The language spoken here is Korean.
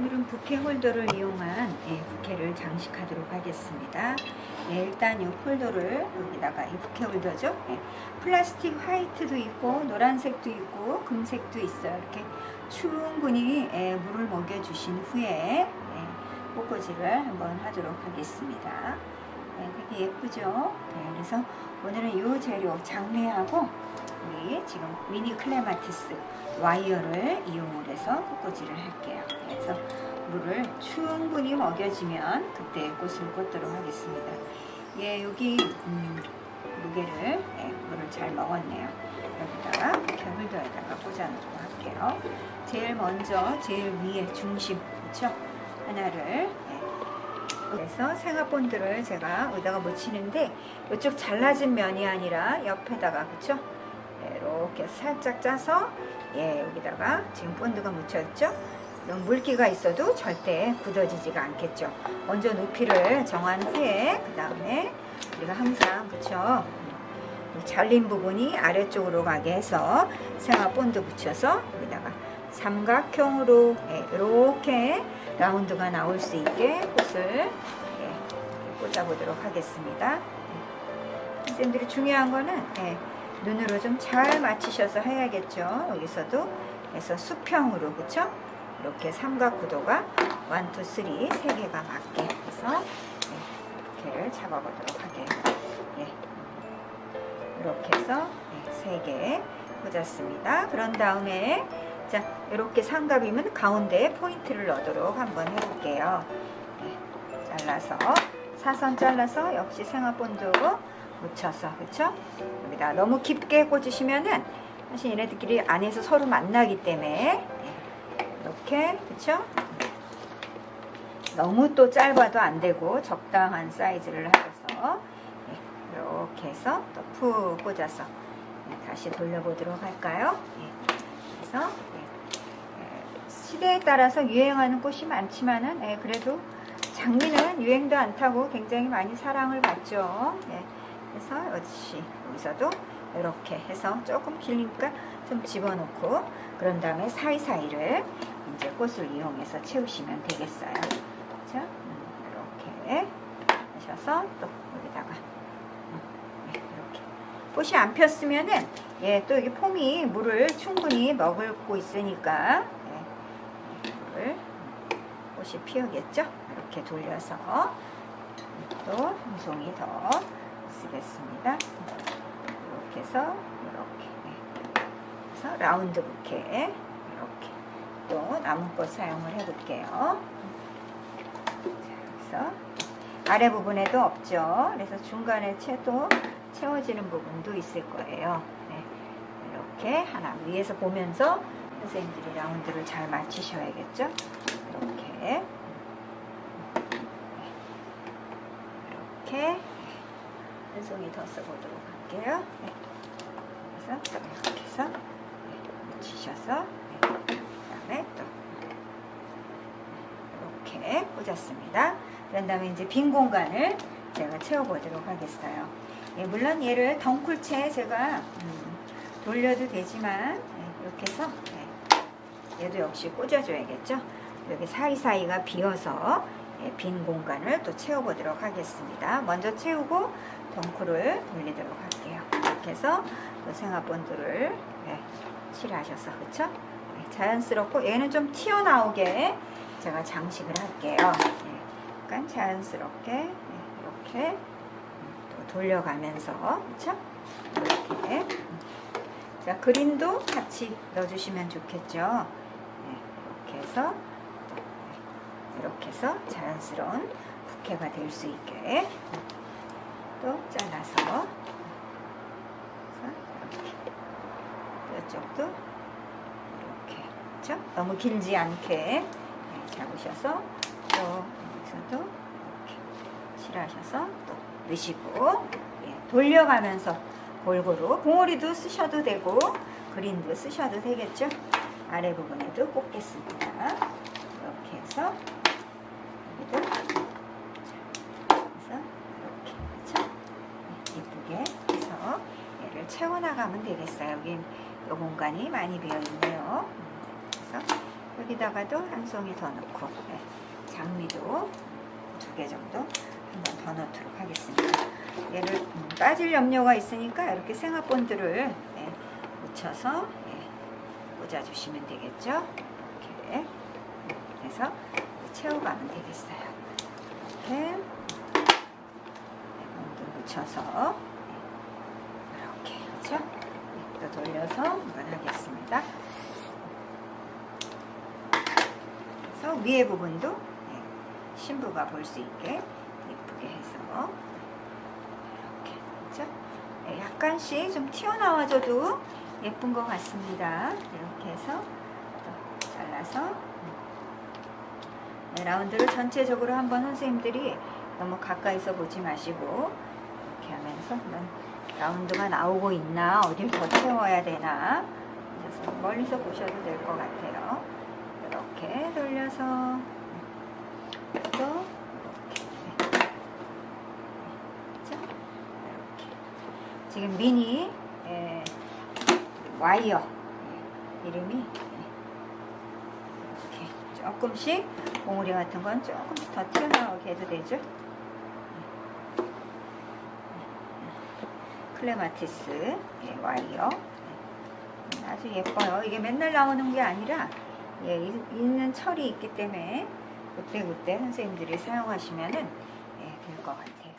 오늘은 부케 홀더를 이용한 예, 부케를 장식하도록 하겠습니다. 예, 일단 이 홀더를 여기다가 이 부케 홀더죠. 예, 플라스틱 화이트도 있고 노란색도 있고 금색도 있어요. 이렇게 충분히 예, 물을 먹여주신 후에 예, 꽃꽂이를 한번 하도록 하겠습니다. 예, 되게 예쁘죠? 예, 그래서 오늘은 이 재료 장례하고 우리 지금 미니 클레마티스 와이어를 이용을 해서 꽃꽂이를 할게요. 그래서 물을 충분히 먹여주면 그때 꽃을 꽂도록 하겠습니다. 예, 여기 음, 무게를 예, 물을 잘 먹었네요. 여기다가 겨울도에다가 꽂아놓고 할게요. 제일 먼저 제일 위에 중심 그렇죠? 하나를 예, 그래서 생화본드를 제가 여기다가 묻히는데 이쪽 잘라진 면이 아니라 옆에다가 그렇죠? 이렇게 살짝 짜서 예 여기다가 지금 본드가 묻혔죠? 이런 물기가 있어도 절대 굳어지지가 않겠죠. 먼저 높이를 정한 후에 그 다음에 우리가 항상 그쵸 이 잘린 부분이 아래쪽으로 가게 해서 생화 본드 붙여서 여기다가 삼각형으로 예, 이렇게 라운드가 나올 수 있게 꽃을 예, 꽂아보도록 하겠습니다. 선생님들이 중요한 거는 예, 눈으로 좀 잘 맞추셔서 해야겠죠. 여기서도 그래서 수평으로 그쵸? 이렇게 삼각 구도가 1, 2, 3, 세 개가 맞게 해서 예, 이렇게를 잡아보도록 하게요. 예. 이렇게 해서 예, 세개 꽂았습니다. 그런 다음에 자 이렇게 삼각이면 가운데에 포인트를 넣도록 한번 해볼게요. 예, 잘라서 사선 잘라서 역시 생화본드 묻혀서 그쵸? 여기다 너무 깊게 꽂으시면은 사실 얘네들끼리 안에서 서로 만나기 때문에 이렇게 그쵸? 너무 또 짧아도 안 되고 적당한 사이즈를 하셔서 예, 이렇게 해서 또 푹 꽂아서 예, 다시 돌려보도록 할까요? 예, 그래서 예, 예, 시대에 따라서 유행하는 꽃이 많지만은 예, 그래도 장미는 유행도 안 타고 굉장히 많이 사랑을 받죠. 예, 그래서 역시 여기서도 이렇게 해서 조금 길니까 좀 집어넣고 그런 다음에 사이사이를 이제 꽃을 이용해서 채우시면 되겠어요. 그죠? 음, 이렇게 하셔서 또 여기다가 음, 네, 이렇게 꽃이 안 폈으면은 예, 또 이게 폼이 물을 충분히 먹고 있으니까 예, 물을 꽃이 피우겠죠? 이렇게 돌려서 또 한 송이 더 쓰겠습니다. 이렇게 해서 이렇게 네. 그래서 라운드 부케 이렇게 또것 사용을 해볼게요. 자, 그래서 아래 부분에도 없죠. 그래서 중간에 채도 채워지는 부분도 있을 거예요. 네. 이렇게 하나 위에서 보면서 선생님들이 라운드를 잘 맞추셔야겠죠. 이렇게 이렇게 한 송이 더 써보도록 할게요. 네. 그래서 이렇게 해서 네, 묻히셔서 네. 그다음에 또 이렇게 꽂았습니다. 그런 다음에 이제 빈 공간을 제가 채워보도록 하겠어요. 예, 물론 얘를 덩쿨채 제가 음, 돌려도 되지만 예, 이렇게 해서 예, 얘도 역시 꽂아줘야겠죠. 여기 사이사이가 비어서 예, 빈 공간을 또 채워보도록 하겠습니다. 먼저 채우고 덩쿨을 돌리도록 할게요. 이렇게 해서 또 생화본드를 네, 칠하셔서 그쵸? 네, 자연스럽고 얘는 좀 튀어나오게 제가 장식을 할게요. 네, 약간 자연스럽게 네, 이렇게 또 돌려가면서 그쵸? 이렇게 자 그린도 같이 넣어주시면 좋겠죠. 네, 이렇게 해서 이렇게 해서 자연스러운 부케가 될 수 있게 또 잘라서 이쪽도 이렇게 그렇죠? 너무 길지 않게 네, 잡으셔서 또 여기서도 이렇게 칠하셔서 또 넣으시고 예, 돌려가면서 골고루 봉오리도 쓰셔도 되고 그린도 쓰셔도 되겠죠? 아래 부분에도 꽂겠습니다. 이렇게 해서 여기도 그래서 이렇게 그렇죠? 예쁘게 해서 얘를 채워나가면 되겠어요. 여기 이 공간이 많이 비어 있네요. 그래서 여기다가도 한 송이 더 넣고 네, 장미도 두 개 정도 더 넣도록 하겠습니다. 얘를 음, 빠질 염려가 있으니까 이렇게 생화본드를 네, 묻혀서 네, 꽂아주시면 되겠죠. 이렇게 해서 채워가면 되겠어요. 이렇게 본드 묻혀서 이렇게 그렇죠? 네, 또 돌려서 한번 하겠습니다. 그래서 위에 부분도 네, 신부가 볼 수 있게 예쁘게 해서 이렇게 그렇죠? 네, 약간씩 좀 튀어나와줘도 예쁜 것 같습니다. 이렇게 해서 또 잘라서 네, 라운드를 전체적으로 한번 선생님들이 너무 가까이서 보지 마시고 이렇게 하면서 라운드가 나오고 있나 어딜 더 채워야 되나 멀리서 보셔도 될 것 같아요. 이렇게 돌려서 또 이렇게 그렇죠? 이렇게 지금 미니 예, 와이어 예, 이름이 예, 이렇게 조금씩 봉우리 같은 건 조금씩 더 튀어나오게 해도 되죠. 클레마티스 예, 와이어 예, 아주 예뻐요. 이게 맨날 나오는 게 아니라 예, 이- 있는 철이 있기 때문에 그때 그때 선생님들이 사용하시면 은 예, 될 것 같아요.